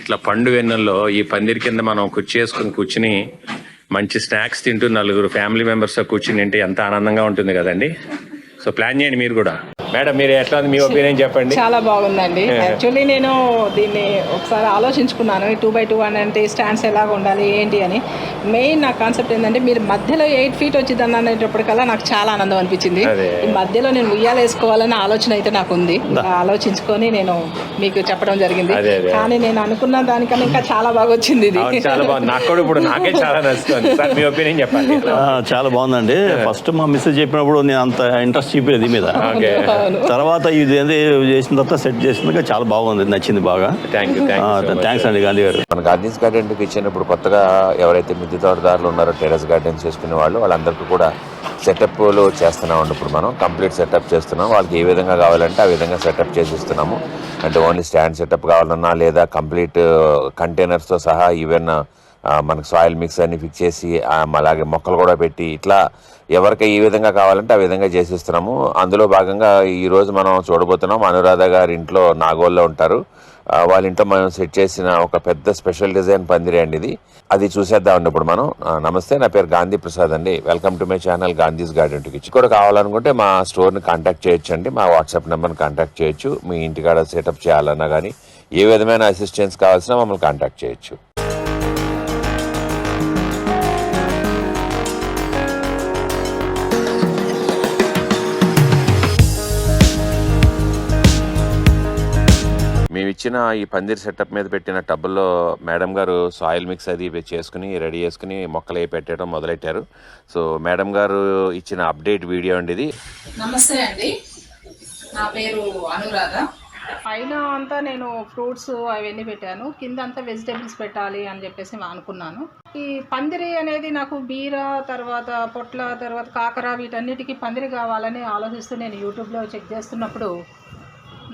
ఇట్లా పండు వెన్నెల్లో ఈ పందిరి కింద మనం కుర్చీ వేసుకుని కూర్చుని మంచి స్నాక్స్ తింటూ నలుగురు ఫ్యామిలీ మెంబర్స్తో కూర్చుని తింటే ఎంత ఆనందంగా ఉంటుంది కదండి? సో ప్లాన్ చేయండి మీరు కూడా. మేడం మీరు ఎట్లా మీ ఒపీనియన్ చెప్పండి. చాలా బాగుందండి. యాక్చువల్లీ నేను దీన్ని ఒకసారి ఆలోచించుకున్నాను. ఈ టూ బై టూ అని అంటే స్టాండ్స్ ఎలాగ ఉండాలి ఏంటి అని. మెయిన్ నా కాన్సెప్ట్ ఏంటంటే మీరు మధ్యలో ఎయిట్ ఫీట్ వచ్చిందని అనేటప్పటికల్లా నాకు చాలా ఆనందం అనిపించింది. ఈ మధ్యలో నేను ఉయ్యాల వేసుకోవాలనే ఆలోచన అయితే నాకు ఉంది. ఆలోచించుకొని నేను మీకు చెప్పడం జరిగింది. కానీ నేను అనుకున్న దానికన్నా ఇంకా చాలా బాగా వచ్చింది ఇది. చాలా బాగుంది. నాకు కూడా ఇప్పుడు నాకే చాలా నచ్చుతుంది. సార్ మీ ఒపీనియన్ చెప్పండి. చాలా బాగుందండి. ఫస్ట్ మా మిస్సెస్ చెప్పినప్పుడు నేను అంత ఇంట్రెస్ట్ చూపేది మీద. తర్వాత ఇది ఏంది చేసిన తర్వాత సెట్ చేసినాక చాలా బాగుంది నచ్చింది బాగా. థ్యాంక్ యూ థ్యాంక్ థ్యాంక్స్ అండి గాంధీ గారు. మన గార్డెన్స్ గార్డెన్కి ఇచ్చినప్పుడు కొత్తగా ఎవరైతే మిద్దె తోటదారులు ఉన్నారో టెరెస్ గార్డెన్స్ చేసుకునే వాళ్ళు వాళ్ళందరికీ కూడా సెటప్లు చేస్తున్నాం ఇప్పుడు మనం. కంప్లీట్ సెటప్ చేస్తున్నాం. వాళ్ళకి ఏ విధంగా కావాలంటే ఆ విధంగా సెటప్ చేసి ఇస్తున్నాము అంటే ఓన్లీ స్టాండ్ సెటప్ కావాలన్నా లేదా కంప్లీట్ కంటైనర్స్తో సహా ఈవెన్ మనకు సాయిల్ మిక్స్ అన్ని ఫిక్స్ చేసి అలాగే మొక్కలు కూడా పెట్టి ఇట్లా ఎవరికి ఏ విధంగా కావాలంటే ఆ విధంగా చేసిస్తున్నాము. అందులో భాగంగా ఈరోజు మనం చూడబోతున్నాం అనురాధ గారి ఇంట్లో నాగోల్లో ఉంటారు. వాళ్ళ ఇంట్లో మనం సెట్ చేసిన ఒక పెద్ద స్పెషల్ డిజైన్ పందిరి అండి ఇది. అది చూసేద్దామండి ఇప్పుడు మనం. నమస్తే నా పేరు గాంధీ ప్రసాద్ అండి. Welcome to my channel Gandhi's garden to kitchen కూడా కావాలనుకుంటే మా స్టోర్ని కాంటాక్ట్ చేయొచ్చు అండి. మా వాట్సాప్ నెంబర్ని కాంటాక్ట్ చేయొచ్చు. మీ ఇంటికాడ సెటప్ చేయాలన్నా కానీ ఏ విధమైన అసిస్టెన్స్ కావాల్సినా మమ్మల్ని కాంటాక్ట్ చేయొచ్చు. ఇచ్చిన ఈ పందిరి సెటప్ మీద పెట్టిన టబ్బుల్లో మేడం గారు సాయిల్ మిక్స్ అది ఇవి చేసుకుని రెడీ చేసుకుని మొక్కలు అవి పెట్టడం మొదలెట్టారు. సో మేడం గారు ఇచ్చిన అప్డేట్ వీడియో అండి ఇది. నమస్తే అండి. నా పేరు అనురాధ. పైన అంతా నేను ఫ్రూట్స్ అవన్నీ పెట్టాను. కింద అంతా వెజిటేబుల్స్ పెట్టాలి అని చెప్పేసి అనుకున్నాను. ఈ పందిరి అనేది నాకు బీర తర్వాత పొట్ల తర్వాత కాకర వీటన్నిటికీ పందిరి కావాలని ఆలోచిస్తూ నేను యూట్యూబ్లో చెక్ చేస్తున్నప్పుడు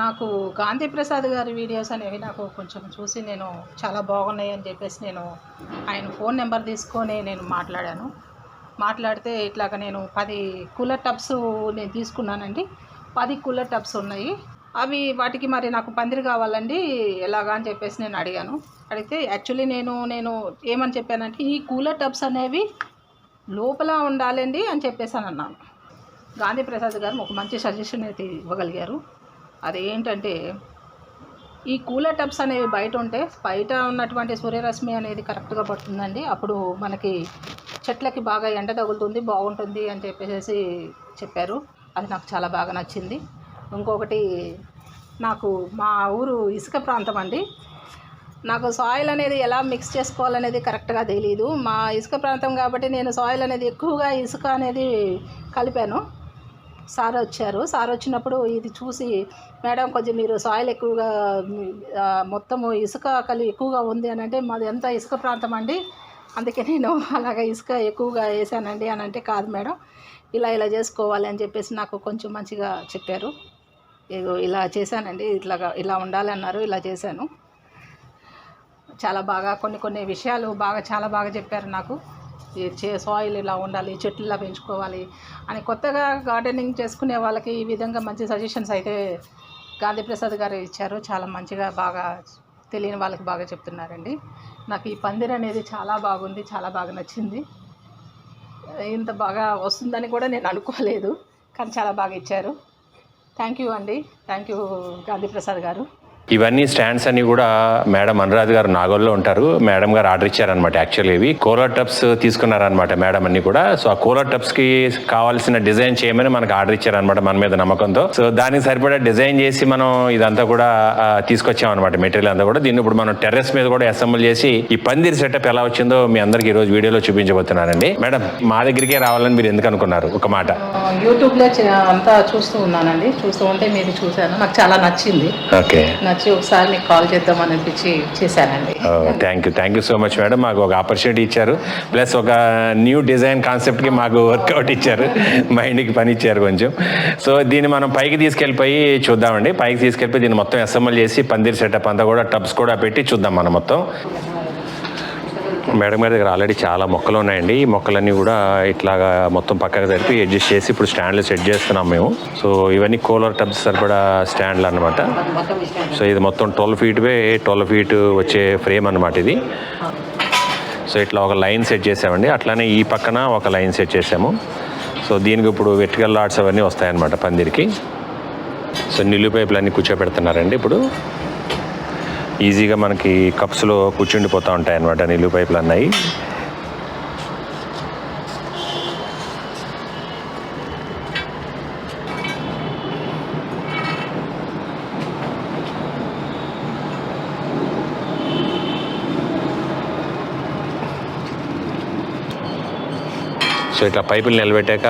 నాకు గాంధీ ప్రసాద్ గారి వీడియోస్ అనేవి నాకు కొంచెం చూసి నేను చాలా బాగున్నాయి అని చెప్పేసి నేను ఆయన ఫోన్ నెంబర్ తీసుకొని నేను మాట్లాడాను. మాట్లాడితే ఇట్లాగ నేను పది కూలర్ టబ్స్ నేను తీసుకున్నానండి. పది కూలర్ టబ్స్ ఉన్నాయి. అవి వాటికి మరి నాకు పందిరి కావాలండి ఎలాగా అని చెప్పేసి నేను అడిగాను. అడిగితే యాక్చువల్లీ నేను నేను ఏమని చెప్పానంటే ఈ కూలర్ టబ్స్ అనేవి లోపల ఉండాలండి అని చెప్పేసి అని అన్నాను. గాంధీ ప్రసాద్ గారు ఒక మంచి సజెషన్ అయితే ఇవ్వగలిగారు. అదేంటంటే ఈ కూలర్ టబ్స్ అనేవి బయట ఉంటే బయట ఉన్నటువంటి సూర్యరశ్మి అనేది కరెక్ట్గా పడుతుందండి. అప్పుడు మనకి చెట్లకి బాగా ఎండ తగులుతుంది బాగుంటుంది అని చెప్పేసి చెప్పారు. అది నాకు చాలా బాగా నచ్చింది. ఇంకొకటి నాకు మా ఊరు ఇసుక ప్రాంతం అండి. నాకు సాయిల్ అనేది ఎలా మిక్స్ చేసుకోవాలనేది కరెక్ట్గా తెలియదు మా ఇసుక ప్రాంతం కాబట్టి నేను సాయిల్ అనేది ఎక్కువగా ఇసుక అనేది కలిపాను. సార్ వచ్చారు. సార్ వచ్చినప్పుడు ఇది చూసి మేడం కొంచెం మీరు సాయిల్ ఎక్కువగా మొత్తము ఇసుక కలి ఎక్కువగా ఉంది అని అంటే మాది ఎంత ఇసుక ప్రాంతం అండి. అందుకే నేను అలాగ ఇసుక ఎక్కువగా వేసానండి అని అంటే కాదు మేడం ఇలా ఇలా చేసుకోవాలి అని చెప్పేసి నాకు కొంచెం మంచిగా చెప్పారు. ఇగో ఇలా చేశానండి. ఇట్లాగా ఇలా ఉండాలి అన్నారు ఇలా చేశాను. చాలా బాగా కొన్ని కొన్ని విషయాలు బాగా చాలా బాగా చెప్పారు నాకు. చే సాయిల్ ఇలా ఉండాలి చెట్లు ఇలా పెంచుకోవాలి అని కొత్తగా గార్డెనింగ్ చేసుకునే వాళ్ళకి ఈ విధంగా మంచి సజెషన్స్ అయితే గాంధీ ప్రసాద్ గారు ఇచ్చారు. చాలా మంచిగా బాగా తెలియని వాళ్ళకి బాగా చెప్తున్నారండి. నాకు ఈ పందిర్ అనేది చాలా బాగుంది చాలా బాగా నచ్చింది. ఇంత బాగా వస్తుందని కూడా నేను అనుకోలేదు కానీ చాలా బాగా ఇచ్చారు. థ్యాంక్ యూ అండి. థ్యాంక్ యూ గాంధీ ప్రసాద్ గారు. ఇవన్నీ స్టాండ్స్ అన్ని కూడా మేడం అనురాధ్ గారు నాగోల్లో ఉంటారు. మేడం గారు ఆర్డర్ ఇచ్చారనమాట యాక్చువల్లీ ఇవి. కూలర్ టబ్స్ తీసుకున్నారనమాట మేడం అన్ని కూడా. సో ఆ కూలర్ టబ్స్కి కావాల్సిన డిజైన్ చేయమని మనకు ఆర్డర్ ఇచ్చారనమాట మన మీద నమ్మకంతో. సో దానికి సరిపడా డిజైన్ చేసి మనం ఇదంతా కూడా ఆ, తీసుకొచ్చామన్నమాట మెటీరియల్ అంతా కూడా. దీన్ని ఇప్పుడు మనం టెర్రస్ మీద కూడా అసెంబుల్ చేసి ఈ పందిరి సెటప్ ఎలా వచ్చిందో మీ అందరికి ఈ రోజు వీడియోలో చూపించబోతున్నానండి. మేడం మా దగ్గరికే రావాలని మీరు ఎందుకు అనుకున్నారు? ఒక మాట. యూట్యూబ్లో చే- అంతా చూస్తూ ఉన్నానండి. చూస్తూ ఉంటే మీది చూశాను నాకు చాలా నచ్చింది. ఓకే. నచ్చి ఒకసారి మీకు కాల్ చేద్దామని అనిపించి చేశానండి. Thank you thank you so much madam మాకు ఒక ఆపర్చునిటీ ఇచ్చారు. ప్లస్ ఒక న్యూ డిజైన్ కాన్సెప్ట్కి మాకు వర్కౌట్ ఇచ్చారు. మైండ్కి పని ఇచ్చారు కొంచెం. సో దీన్ని మనం పైకి తీసుకెళ్ళిపోయి చూద్దామండి. పైకి తీసుకెళ్ళిపోయి దీన్ని మొత్తం అసెంబుల్ చేసి పందిరి సెటప్ అంతా కూడా టబ్స్ కూడా పెట్టి చూద్దాం మనం మొత్తం. మేడం గారి దగ్గర ఆల్రెడీ చాలా మొక్కలు ఉన్నాయండి. ఈ మొక్కలన్నీ కూడా ఇట్లాగా మొత్తం పక్కకు జరిపి అడ్జస్ట్ చేసి ఇప్పుడు స్టాండ్లు సెట్ చేస్తున్నాం మేము. సో ఇవన్నీ కూలర్ టబ్స్ సరిపడా స్టాండ్లు అనమాట సో ఇది మొత్తం twelve feet way twelve feet వచ్చే ఫ్రేమ్ అనమాట ఇది. సో ఇట్లా ఒక లైన్ సెట్ చేసామండి. అట్లానే ఈ పక్కన ఒక లైన్ సెట్ చేసాము. సో దీనికి ఇప్పుడు వెట్టికల్ లాడ్స్ అవన్నీ వస్తాయన్నమాట పందిరికి. సో నిల్లు పైపులు అన్నీ కూర్చోబెడుతున్నారండి ఇప్పుడు. ఈజీగా మనకి కప్స్లో కూర్చుండిపోతూ ఉంటాయి అన్నమాట నిల్లు పైపులు అన్నాయి సో ఇట్లా పైపులు నిలబెట్టాక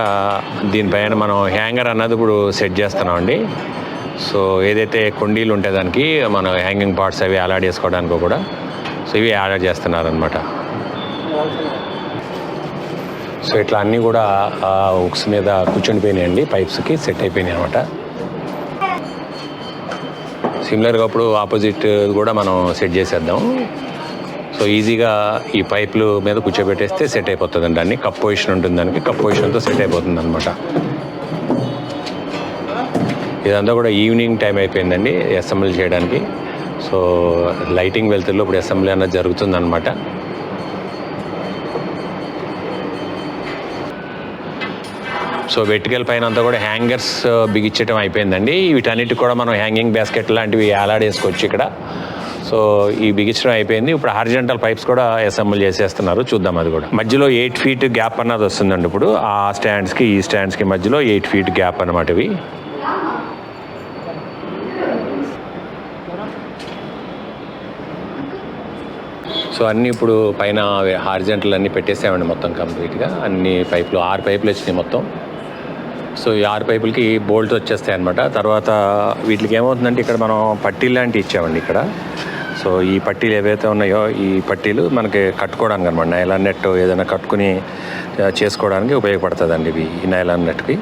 దీనిపైన మనం హ్యాంగర్ అన్నది ఇప్పుడు సెట్ చేస్తున్నామండి. సో ఏదైతే కొండీలు ఉంటే దానికి మన హ్యాంగింగ్ పార్ట్స్ అవి వేసుకోవడానికి కూడా సో ఇవి యాడ్ చేస్తున్నారనమాట సో ఇట్లా అన్నీ కూడా ఉక్స్ మీద కూర్చుండిపోయినాయండి పైప్స్కి సెట్ అయిపోయినాయి అనమాట సిమిలర్గా అప్పుడు ఆపోజిట్ కూడా మనం సెట్ చేసేద్దాం. సో ఈజీగా ఈ పైపులు మీద కూర్చోబెట్టేస్తే సెట్ అయిపోతుందండి అన్ని కప్ పొజిషన్ ఉంటుంది దానికి కప్ పొజిషన్తో సెట్ అయిపోతుంది అనమాట ఇదంతా కూడా ఈవినింగ్ టైం అయిపోయిందండి అసెంబ్లీ చేయడానికి. సో లైటింగ్ వెళ్తుల్లో ఇప్పుడు అసెంబ్లీ అన్నది జరుగుతుందనమాట సో వెట్టికల్ పైన అంతా కూడా హ్యాంగర్స్ బిగించడం అయిపోయిందండి. వీటన్నిటికి కూడా మనం హ్యాంగింగ్ బ్యాస్కెట్ లాంటివి వేలాడేసుకోవచ్చు ఇక్కడ. సో ఈ బిగించడం అయిపోయింది. ఇప్పుడు హార్జెంటల్ పైప్స్ కూడా అసెంబుల్ చేసేస్తున్నారు. చూద్దాం అది కూడా. మధ్యలో ఎయిట్ ఫీట్ గ్యాప్ అన్నది వస్తుందండి ఇప్పుడు. ఆ స్టాండ్స్కి ఈ స్టాండ్స్కి మధ్యలో ఎయిట్ ఫీట్ గ్యాప్ అన్నమాట ఇవి. సో అన్నీ ఇప్పుడు పైన హార్జెంటల్ అన్నీ పెట్టేసామండి మొత్తం కంప్లీట్గా. అన్ని పైపులు ఆరు పైపులు వచ్చినాయి మొత్తం. సో ఈ ఆరు పైపులకి బోల్ట్ వచ్చేస్తాయి అనమాట తర్వాత వీటికి ఏమవుతుందంటే ఇక్కడ మనం పట్టీలు లాంటివి ఇచ్చామండి ఇక్కడ. సో ఈ పట్టీలు ఏవైతే ఉన్నాయో ఈ పట్టీలు మనకి కట్టుకోవడానికి అనమాట నైలాన్ నెట్ ఏదైనా కట్టుకుని చేసుకోవడానికి ఉపయోగపడుతుందండి ఇవి ఈ నైలాన్ నెట్కి.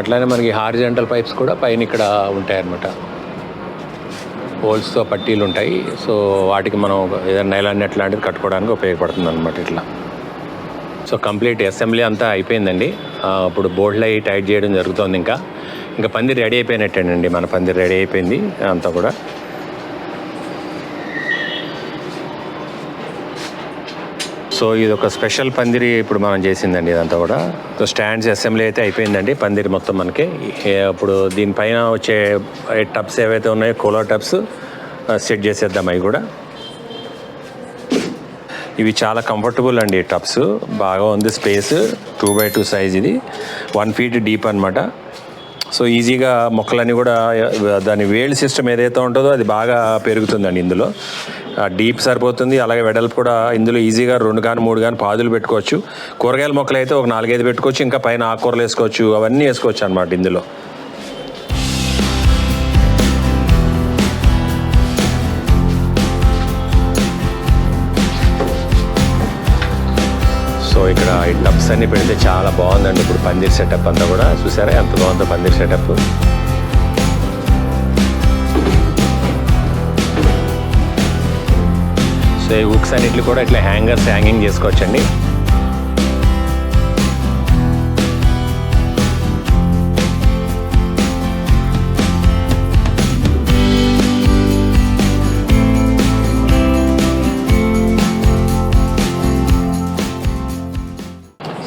అట్లానే మనకి హార్జెంటల్ పైప్స్ కూడా పైన ఇక్కడ ఉంటాయన్నమాట. హోల్స్తో పట్టీలు ఉంటాయి సో వాటికి మనం ఏదైనా నైలాన్ నెట్ లాంటిది కట్టుకోవడానికి ఉపయోగపడుతుంది అనమాట ఇట్లా. సో కంప్లీట్ అసెంబ్లీ అంతా అయిపోయిందండి. ఇప్పుడు బోర్డులు అవి టైట్ చేయడం జరుగుతుంది ఇంకా. ఇంకా పందిరి రెడీ అయిపోయినట్టేనండి. మన పందిరి రెడీ అయిపోయింది అంతా కూడా. సో ఇది ఒక స్పెషల్ పందిరి ఇప్పుడు మనం చేసిందండి ఇదంతా కూడా. సో స్టాండ్స్ అసెంబ్లీ అయితే అయిపోయిందండి పందిరి మొత్తం మనకి. ఇప్పుడు దీనిపైన వచ్చే టబ్స్ ఏవైతే ఉన్నాయో కూలర్ టబ్స్ సెట్ చేసేద్దాం అవి కూడా. ఇవి చాలా కంఫర్టబుల్ అండి టబ్స్. బాగా ఉంది space two by two size ఇది. వన్ ఫీట్ డీప్ అనమాట సో ఈజీగా మొక్కలన్నీ కూడా దాని వేల్డ్ సిస్టమ్ ఏదైతే ఉంటుందో అది బాగా పెరుగుతుందండి ఇందులో. డీప్ సరిపోతుంది. అలాగే వెడల్పు కూడా ఇందులో ఈజీగా రెండు కానీ మూడు కానీ పాదులు పెట్టుకోవచ్చు. కూరగాయల మొక్కలు అయితే ఒక నాలుగైదు పెట్టుకోవచ్చు. ఇంకా పైన ఆకుకూరలు వేసుకోవచ్చు. అవన్నీ వేసుకోవచ్చు అనమాట ఇందులో. సో ఇక్కడ ఈ టబ్స్ అన్ని పెడితే చాలా బాగుందండి. ఇప్పుడు పందిర్ సెటప్ అంతా కూడా. చూసారా? ఎంత బాగుందో పందిర్ సెటప్. సో ఈ హుక్స్ అన్నిటిని కూడా ఇట్లా హ్యాంగర్స్ హ్యాంగింగ్ చేసుకోవచ్చండి.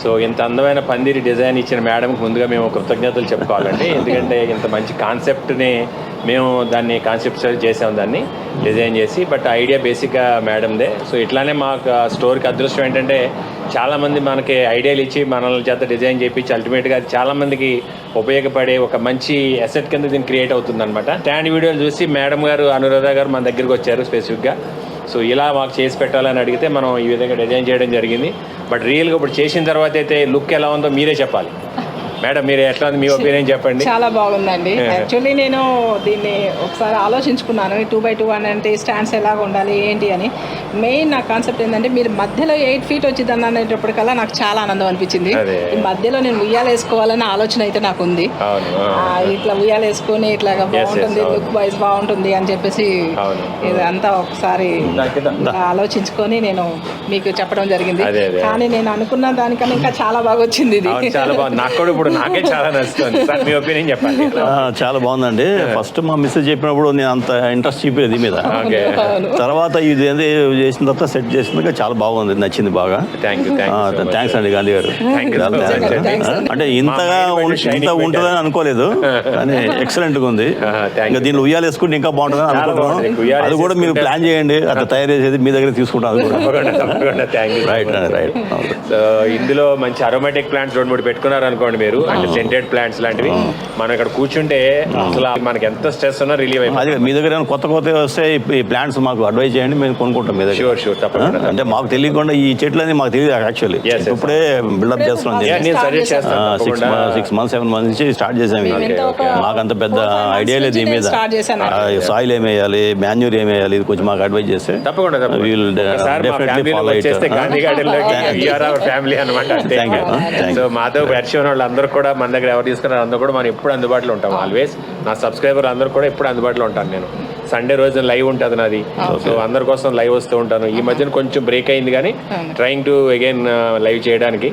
సో ఇంత అందమైన పందిరి డిజైన్ ఇచ్చిన మేడంకి ముందుగా మేము కృతజ్ఞతలు చెప్పుకోవాలండి. ఎందుకంటే ఇంత మంచి కాన్సెప్ట్ని మేము దాన్ని కాన్సెప్ట్ చేసాం దాన్ని. డిజైన్ చేసి బట్ ఐడియా బేసిక్గా మేడందే. సో ఇట్లానే మాకు స్టోర్కి అదృష్టం ఏంటంటే చాలామంది మనకి ఐడియాలు ఇచ్చి మనల్ని చేత డిజైన్ చేయించి అల్టిమేట్గా అది చాలామందికి ఉపయోగపడే ఒక మంచి అసెట్ కింద దీన్ని క్రియేట్ అవుతుంది అనమాట స్టాండ్ వీడియోలు చూసి మేడం గారు అనురాధ గారు మన దగ్గరికి వచ్చారు స్పెసిఫిక్గా సో ఇలా మాకు చేసి పెట్టాలని అడిగితే మనం ఈ విధంగా డిజైన్ చేయడం జరిగింది. బట్ రియల్గా ఇప్పుడు చేసిన తర్వాత అయితే లుక్ ఎలా ఉందో మీరే చెప్పాలి. మేడం మీరు ఎట్లా ఉంది? మీ ఒపీనియన్ చెప్పండి. చాలా బాగుందండి. యాక్చువల్లీ నేను దీన్ని ఒకసారి ఆలోచించుకున్నాను. టూ బై టూ అని అంటే స్టాండ్స్ ఎలాగ ఉండాలి ఏంటి అని. మెయిన్ నా కాన్సెప్ట్ ఏంటంటే మీరు మధ్యలో ఎయిట్ ఫీట్ వచ్చిందని అనేటప్పటికల్లా నాకు చాలా ఆనందం అనిపించింది. ఈ మధ్యలో నేను ఉయ్యాలు వేసుకోవాలనే ఆలోచన అయితే నాకు ఉంది. ఇట్లా ఉయ్యాలు వేసుకొని ఇట్లాగా బాగుంటుంది. లుక్ వైజ్ బాగుంటుంది అని చెప్పేసి అవును. ఇదంతా ఒకసారి ఆలోచించుకొని నేను మీకు చెప్పడం జరిగింది. కానీ నేను అనుకున్న దానికన్నా ఇంకా చాలా బాగా వచ్చింది ఇది. అవును చాలా బాగుంది. నాకు కూడా ఇప్పుడు నాకే చాలా నచ్చుతుంది. సార్ మీ ఒపీనియన్ చెప్పండి. ఆ, చాలా బాగుందండి. ఫస్ట్ మా మిస్సెస్ చెప్పినప్పుడు నేను అంత ఇంట్రెస్ట్ చూపేది దీని మీద. తర్వాత ఇది ఏంది చేసిన తర్వాత సెట్ చేసినాక చాలా బాగుంది నచ్చింది బాగా. థ్యాంక్స్ అండి గాంధీ గారు. అంటే ఇంతగా ఇంత. ఉంటుందని అనుకోలేదు కానీ ఎక్సలెంట్గా ఉంది. Ah, ఇంకా. దీన్ని ఉయ్యాలు వేసుకుంటే ఇంకా బాగుంటుందని. అనుకుంటున్నాను అది కూడా మీరు ప్లాన్ చేయండి అట్లా తయారు చేసేది మీ దగ్గర తీసుకుంటాను రైట్ రైట్ సో ఇందులో మంచి అరోమాటిక్ ప్లాంట్స్ రెండు మూడు పెట్టుకున్నారు అనుకోండి మీరు. అంటే సెంటెడ్ ప్లాంట్స్ లాంటివి. మనం ఇక్కడ కూర్చుంటే అసలు మనకి ఎంత స్ట్రెస్ ఉన్నా రిలీవ్ అదే మీ దగ్గర ఏమైనా కొత్త కొత్త వస్తే ఈ ప్లాంట్స్ మాకు అడ్వైజ్ చేయండి మేము కొనుక్కుంటాం మీ దగ్గర. షూర్ షూర్ తప్పకుండా. అంటే మాకు తెలియకుండా ఈ చెట్లు అనేది మాకు తెలియదు యాక్చువల్లీ. ఇప్పుడే బిల్డప్ చేస్తున్నాం. సిక్స్ మంత్స్ సెవెన్ మంత్స్ నుంచి స్టార్ట్ చేసాం అంత పెద్ద ఐడియా లేదు దీని మీద. సాయిల్ ఏం వేయాలి మాన్యూర్ ఏం వేయాలి ఇది కొంచెం మాకు అడ్వైజ్ చేస్తే తప్పకుండా. ఫ్యామిలీ అనమాట సో. మాతో పరిచయం వాళ్ళు అందరూ కూడా మన దగ్గర ఎవరు తీసుకున్నారు అందరూ కూడా మనం ఎప్పుడు అందుబాటులో ఉంటాం. ఆల్వేస్ నా సబ్స్క్రైబర్ అందరూ కూడా ఎప్పుడు అందుబాటులో ఉంటాను నేను. సండే రోజు లైవ్ ఉంటుంది నాది. సో అందరి కోసం లైవ్ వస్తూ ఉంటాను. ఈ మధ్యన కొంచెం బ్రేక్ అయింది కానీ ట్రైంగ్ టు అగైన్ లైవ్ చేయడానికి.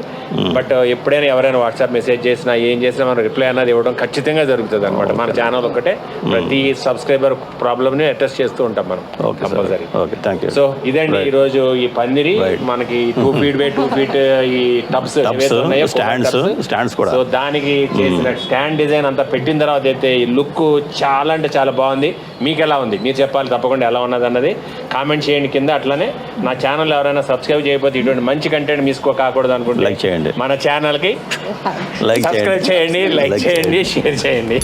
బట్ ఎప్పుడైనా ఎవరైనా వాట్సాప్ మెసేజ్ చేసినా ఏం చేసినా మనం రిప్లై అన్నది ఇవ్వడం ఖచ్చితంగా జరుగుతుంది అనమాట మన ఛానల్ ఒకటే. ప్రతి సబ్స్క్రైబర్ ప్రాబ్లమ్ని అడ్రస్ చేస్తూ ఉంటాం మనం compulsory okay thank you so ఇదండి ఈ రోజు ఈ పందిరి. మనకి two feet by two feet ఈ టబ్స్ stands, stands కూడా. సో దానికి చేసిన స్టాండ్ డిజైన్ అంతా పెట్టిన తర్వాత అయితే ఈ లుక్ చాలా అంటే చాలా బాగుంది. మీకు ఎలా ఉంది? మీరు చెప్పాలి తప్పకుండా ఎలా ఉన్నది అన్నది కామెంట్ చేయండి కింద. అట్లనే నా ఛానల్ ఎవరైనా సబ్స్క్రైబ్ చేయకపోతే ఇటువంటి మంచి కంటెంట్ మిస్ కాకూడదు అనుకుంటే Like చేయండి. మన ఛానల్కి లైక్ సబ్స్క్రైబ్ చేయండి. లైక్ చేయండి షేర్ చేయండి.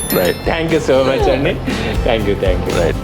థ్యాంక్ యూ సో మచ్ అండి. Thank you thank you right